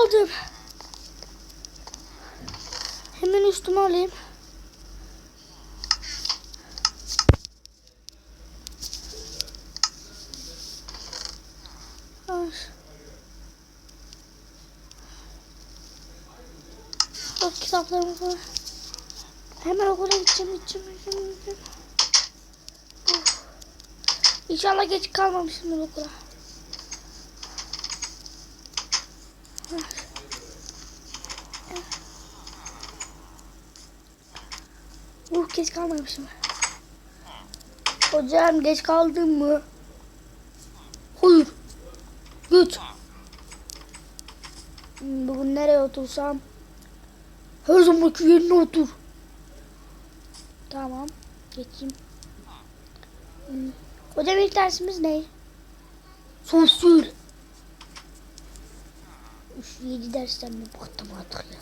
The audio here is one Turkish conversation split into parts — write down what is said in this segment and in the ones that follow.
kaldım. Hemen üstüme alayım. Ay. Bak kitaplarım var. Hemen okula gideceğim, gideceğim, gideceğim, gideceğim. İnşallah geç kalmamışımdır okula. Uh geç kalmamışım. Hocam geç kaldın mı? Hayır. Hmm, Bugün nereye otursam? Her zamanki yerine otur. Tamam. Geçeyim. Hmm. Hocam ilk dersimiz ne? Sosyal. Üç yedi dersten mi bıktım artık ya.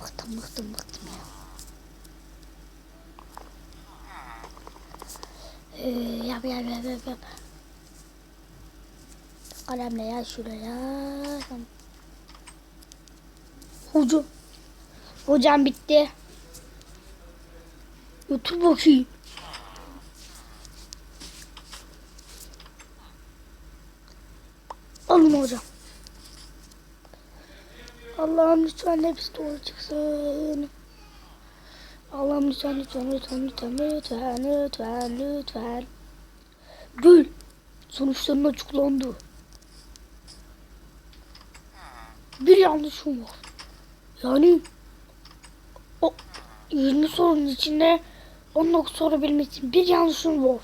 Bıktım bıktım bıktım ya. Ee, yap yap yap yap yap. Kalemle yaz şuraya. Hocam. Hocam bitti. Otur bakayım. Alın hocam. Allah'ım lütfen hepsi doğru çıksın. Allah'ım lütfen lütfen lütfen lütfen lütfen lütfen lütfen. Gül. Sonuçların açıklandı. Bir yanlışım var. Yani o 20 sorunun içinde 19 sorabilmesi bir yanlışım var.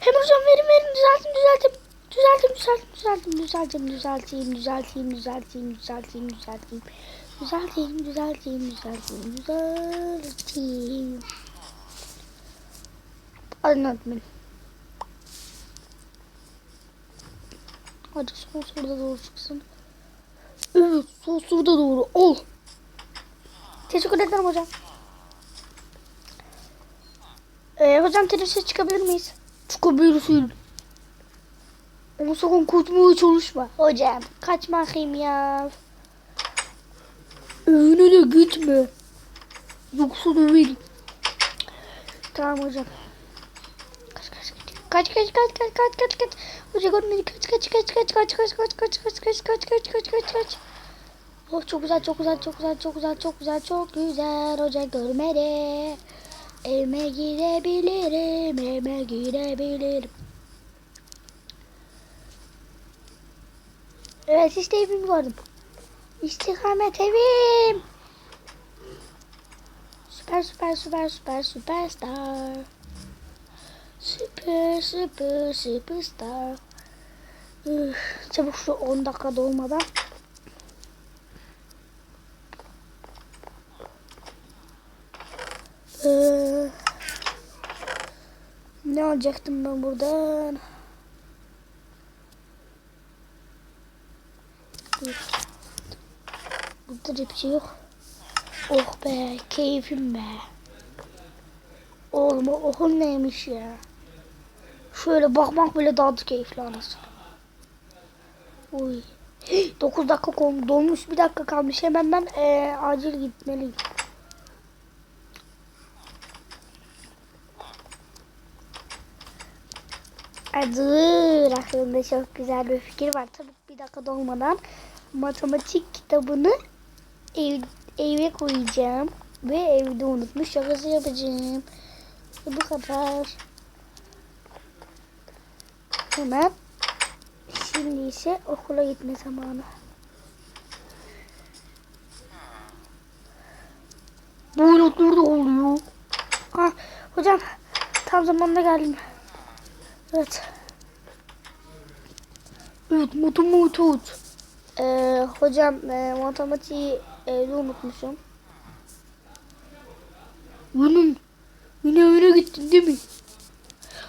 Hemen hocam verin verin düzeltin düzeltin. Düzeldim, düzeldim, düzeldim, düzelteyim, düzelteyim, düzelteyim, düzelteyim, düzelteyim, düzelteyim. Düzelteyim, düzelteyim, düzelteyim, düzelteyim. Anladım. Hadi son soruda doğru çıksın. Evet, son soruda doğru. Ol. Teşekkür ederim hocam. Ee, hocam teneffüse çıkabilir miyiz? Çıkabilirsin. Ama sakın kaçmaya çalışma. Hocam kaçmayayım ya. Önüne gitme. Yoksa döverim. Tamam hocam. Kaç kaç kaç kaç kaç kaç kaç kaç kaç kaç Hoca görmedi kaç kaç kaç kaç kaç kaç kaç kaç kaç kaç kaç kaç kaç kaç kaç Oh çok güzel çok güzel çok güzel çok güzel çok güzel çok güzel hoca görmedi. Evime girebilirim evime girebilirim. Evet işte evimi gördüm. İstikamet evim. Süper süper süper süper süperstar. Süper süper süperstar. Üf, çabuk şu 10 dakika dolmadan. Ee, ne alacaktım ben buradan? Da bir şey yok. Oh be keyfim be. Oğlum okul neymiş ya. Şöyle bakmak bile daha da keyifli anasını. Uy. 9 dakika kol- dolmuş bir dakika kalmış. Hemen ben eee, acil gitmeliyim. Dur aklımda çok güzel bir fikir var. Tabii bir dakika dolmadan matematik kitabını ev, eve koyacağım. Ve evde unutmuş şakası yapacağım. Bu kadar. Hemen. Şimdi ise okula gitme zamanı. Bu notlar da oluyor. Ha, hocam tam zamanında geldim. Evet. Evet matematik. Ee, hocam e, matematiği evde unutmuşum. Yunun. Yine evine gittin değil mi?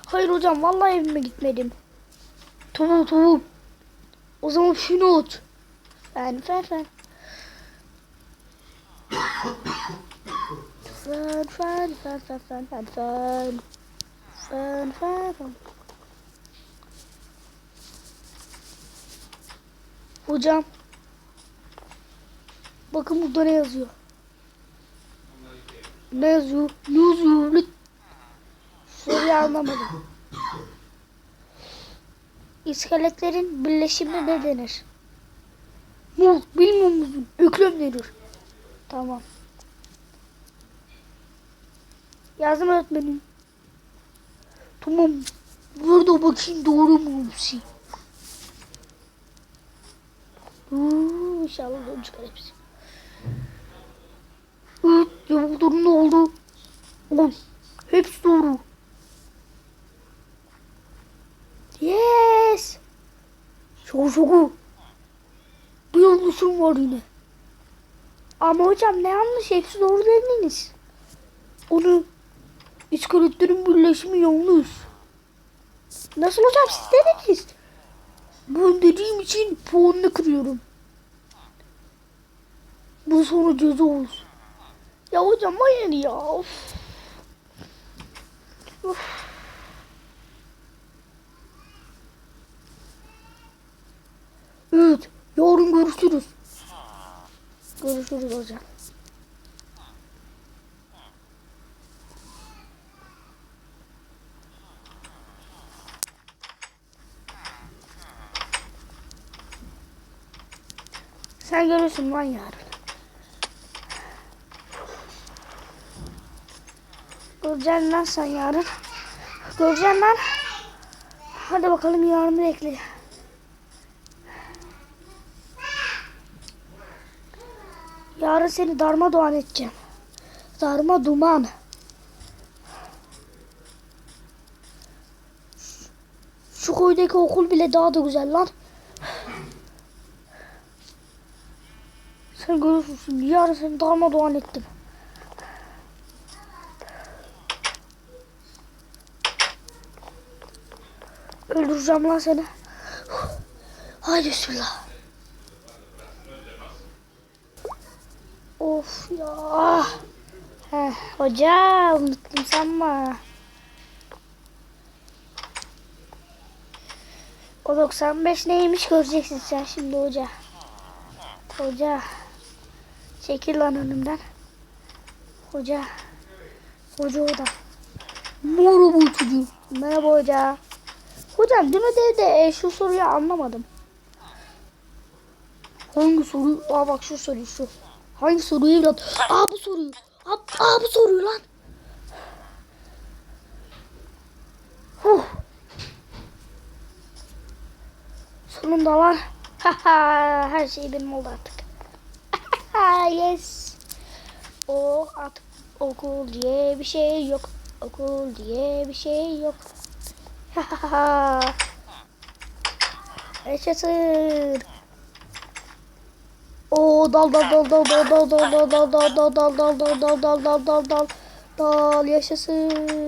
Hayır hocam vallahi evime gitmedim. Tamam tamam. O zaman şunu at. Fen fen fen. Fen fen fen fen fen fen fen. Fen fen fen. Hocam Bakın burada ne yazıyor. Ne yazıyor? Lit- Soruyu anlamadım. İskeletlerin birleşimine ne denir? Mu, bilmiyor musun? Yüklem denir. Tamam. Yazdım öğretmenim. Tamam. Burada bakayım doğru mu hepsi? Hmm, inşallah doğru çıkar hepsi. Evet, cevapların ne oldu? On. Hepsi doğru. Yes. Şoku şoku. Bir yanlışım var yine. Ama hocam ne yanlış? Hepsi doğru dediniz. Onu iskeletlerin birleşimi yanlış. Nasıl hocam siz dediniz? Ben dediğim için puanını kırıyorum. Bu sonra ceza. Ya hocam hayır ya. Of. Of. Evet. Yarın görüşürüz. Görüşürüz hocam. Sen görürsün lan yarın. Göreceksin lan sen yarın. Göreceksin lan. Hadi bakalım yarın bekle. Yarın seni darmadağın edeceğim. Darma duman. Şu koydaki okul bile daha da güzel lan. Sen görürsün. Yarın seni darmadağın ettim. Öldüreceğim lan seni. Haydi bismillah. Of ya. Heh, hoca unuttum sanma. O 95 neymiş göreceksin sen şimdi hoca. Hoca. Çekil lan önümden. Hoca. Hoca o da. Merhaba çocuğum. Merhaba hoca. Hocam dün ödevde e, şu soruyu anlamadım. Hangi soru? Aa bak şu soruyu şu. Hangi soruyu evlat? Aa bu soruyu. Aa, aa bu soruyu lan. Huh. Sonunda lan. Her şey benim oldu artık. yes. O artık okul diye bir şey yok. Okul diye bir şey yok. Yaşasın. O dal dal dal dal dal dal dal dal dal dal dal dal dal dal dal dal dal dal dal yaşasın.